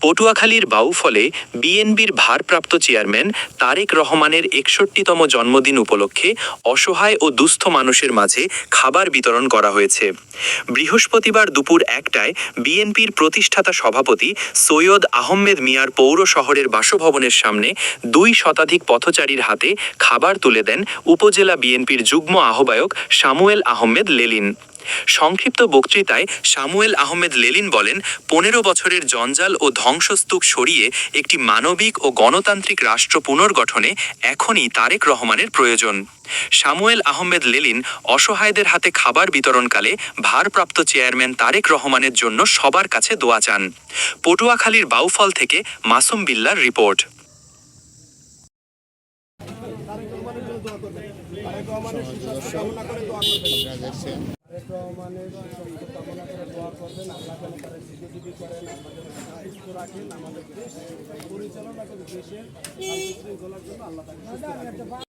পটুয়াখালীর বাউফলে বিএনবির ভারপ্রাপ্ত চেয়ারম্যান তারেক রহমানের একষট্টিতম জন্মদিন উপলক্ষে অসহায় ও দুস্থ মানুষের মাঝে খাবার বিতরণ করা হয়েছে। বৃহস্পতিবার দুপুর একটায় বিএনপির প্রতিষ্ঠাতা সভাপতি সৈয়দ আহমেদ মিয়ার পৌর শহরের বাসভবনের সামনে দুই শতাধিক পথচারীর হাতে খাবার তুলে দেন উপজেলা বিএনপির যুগ্ম আহ্বায়ক সামুয়েল আহমেদ লেলিন। সংক্ষিপ্ত বক্তৃতায় সামুয়েল আহমেদ লেলিন বলেন, পনেরো বছরের জঞ্জাল ও ধ্বংসস্তূপ সরিয়ে একটি মানবিক ও গণতান্ত্রিক রাষ্ট্র পুনর্গঠনে এখনই তারেক রহমানের প্রয়োজন। সামুয়েল আহমেদ লেলিন অসহায়দের হাতে খাবার বিতরণকালে ভারপ্রাপ্ত চেয়ারম্যান তারেক রহমানের জন্য সবার কাছে দোয়া চান। পটুয়াখালীর বাউফল থেকে মাসুম বিল্লার রিপোর্ট। রহমানের সুস্বাস্থ্য কামনা করে দোয়া করবেন আল্লাহ যেন তারা সুস্থ রাখেন আমাদের দেশ পরিচালনা করে দেশের শৃঙ্খলার জন্য আল্লাহ সুস্থ